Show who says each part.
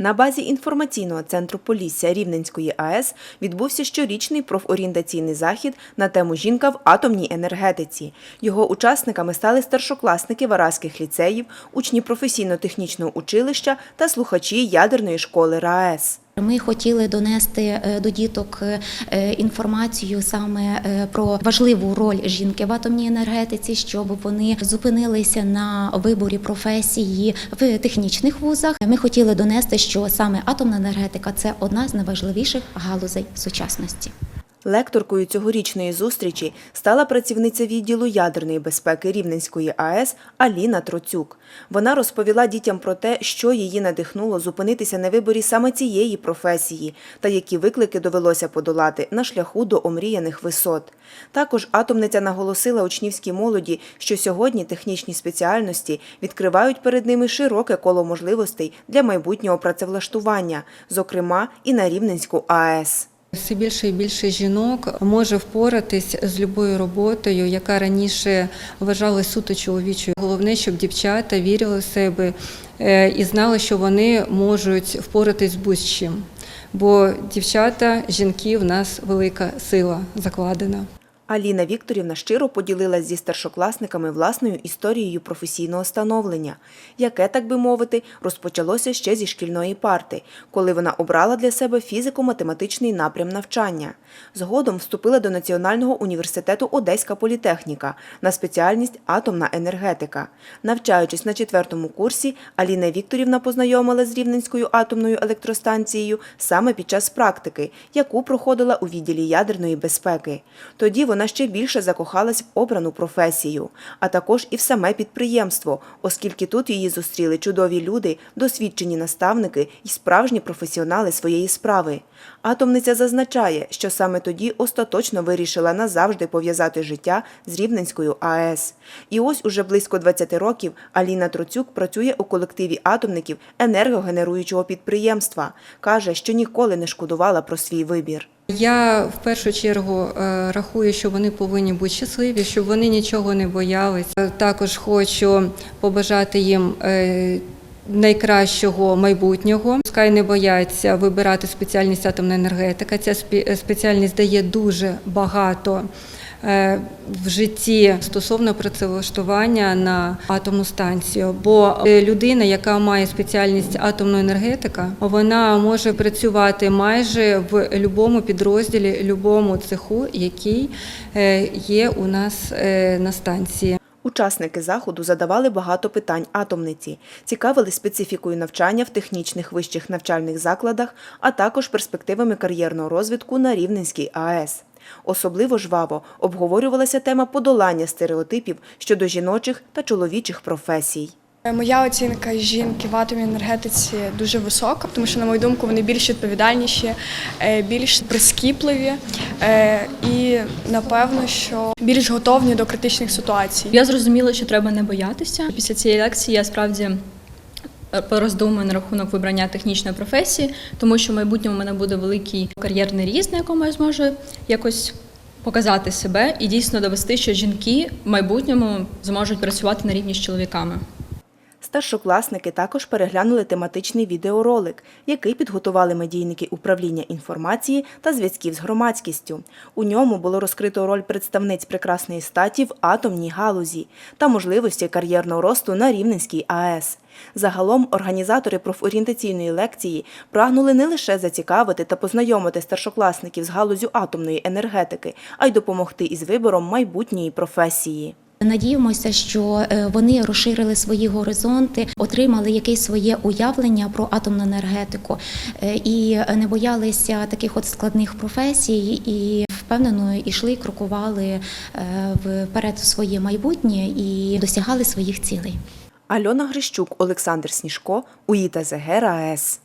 Speaker 1: На базі інформаційного центру Полісся Рівненської АЕС відбувся щорічний профорієнтаційний захід на тему Жінка в атомній енергетиці. Його учасниками стали старшокласники варазьких ліцеїв, учні професійно-технічного училища та слухачі ядерної школи РаЕС.
Speaker 2: Ми хотіли донести е, до діток е, інформацію саме е, про важливу роль жінки в атомній енергетиці, щоб вони зупинилися на виборі професії в технічних вузах. Ми хотіли донести, що саме атомна енергетика це одна з найважливіших галузей сучасності.
Speaker 1: Лекторкою цьогорічної зустрічі стала працівниця відділу ядерної безпеки Рівненської АЕС Аліна Троцюк. Вона розповіла дітям про те, що її надихнуло зупинитися на виборі саме цієї професії та які виклики довелося подолати на шляху до омріяних висот. Також атомниця наголосила учнівській молоді, що сьогодні технічні спеціальності відкривають перед ними широке коло можливостей для майбутнього працевлаштування, зокрема і на Рівненську АЕС.
Speaker 3: Все більше і більше жінок може впоратись з любою роботою, яка раніше вважалася суто чоловічою. Головне, щоб дівчата вірили в себе е, і знали, що вони можуть впоратись з будь-чим. Бо дівчата, жінки в нас велика сила закладена.
Speaker 1: Аліна Вікторівна щиро поділилась зі старшокласниками власною історією професійного становлення, яке, так би мовити, розпочалося ще зі шкільної парти, коли вона обрала для себе фізико-математичний напрям навчання. Згодом вступила до Національного університету Одеська політехніка на спеціальність атомна енергетика. Навчаючись на четвертому курсі, Аліна Вікторівна познайомилася з Рівненською атомною електростанцією саме під час практики, яку проходила у відділі ядерної безпеки. Тоді вона ще більше закохалась в обрану професію, а також і в саме підприємство, оскільки тут її зустріли чудові люди, досвідчені наставники і справжні професіонали своєї справи. Атомниця зазначає, що саме тоді остаточно вирішила назавжди пов'язати життя з Рівненською АЕС. І ось уже близько 20 років Аліна Троцюк працює у колективі атомників енергогенеруючого підприємства. Каже, що ніколи не шкодувала про свій вибір.
Speaker 3: Я в першу чергу е, рахую, що вони повинні бути щасливі, щоб вони нічого не боялись. Е, Також хочу побажати їм е, найкращого майбутнього. Пускай не бояться вибирати спеціальність атомна енергетика. Ця спеціальність дає дуже багато. Е, В житті стосовно працевлаштування на атомну станцію, бо е, людина, яка має спеціальність атомна енергетика, вона може працювати майже в будь-якому підрозділі, будь-якому цеху, який е, є у нас на станції.
Speaker 1: Учасники заходу задавали багато питань атомниці, цікавили специфікою навчання в технічних вищих навчальних закладах, а також перспективами кар'єрного розвитку на Рівненській АЕС. Особливо жваво обговорювалася тема подолання стереотипів щодо жіночих та чоловічих професій.
Speaker 4: Моя оцінка жінки в атомній енергетиці дуже висока, тому що, на мою думку, вони більш відповідальніші, е, більш прискіпливі е, і, напевно, що більш готовні до критичних ситуацій.
Speaker 5: Я зрозуміла, що треба не боятися. Після цієї лекції я справді е, пороздумую на рахунок вибрання технічної професії, тому що в майбутньому в мене буде великий кар'єрний ріст, на якому я зможу якось показати себе і дійсно довести, що жінки в майбутньому зможуть працювати на рівні з чоловіками.
Speaker 1: Старшокласники також переглянули тематичний відеоролик, який підготували медійники управління інформації та зв'язків з громадськістю. У ньому було розкрито роль представниць прекрасної статі в атомній галузі та можливості кар'єрного росту на Рівненській АЕС. Загалом організатори профорієнтаційної лекції прагнули не лише зацікавити та познайомити старшокласників з галузю атомної енергетики, а й допомогти із вибором майбутньої професії.
Speaker 2: Надіємося, що е, вони розширили свої горизонти, отримали якесь своє уявлення про атомну енергетику е, і не боялися таких от складних професій, і впевнено йшли, крокували е, вперед в своє майбутнє і досягали своїх цілей.
Speaker 1: Альона Грищук, Олександр Сніжко, УІТА РаЕС.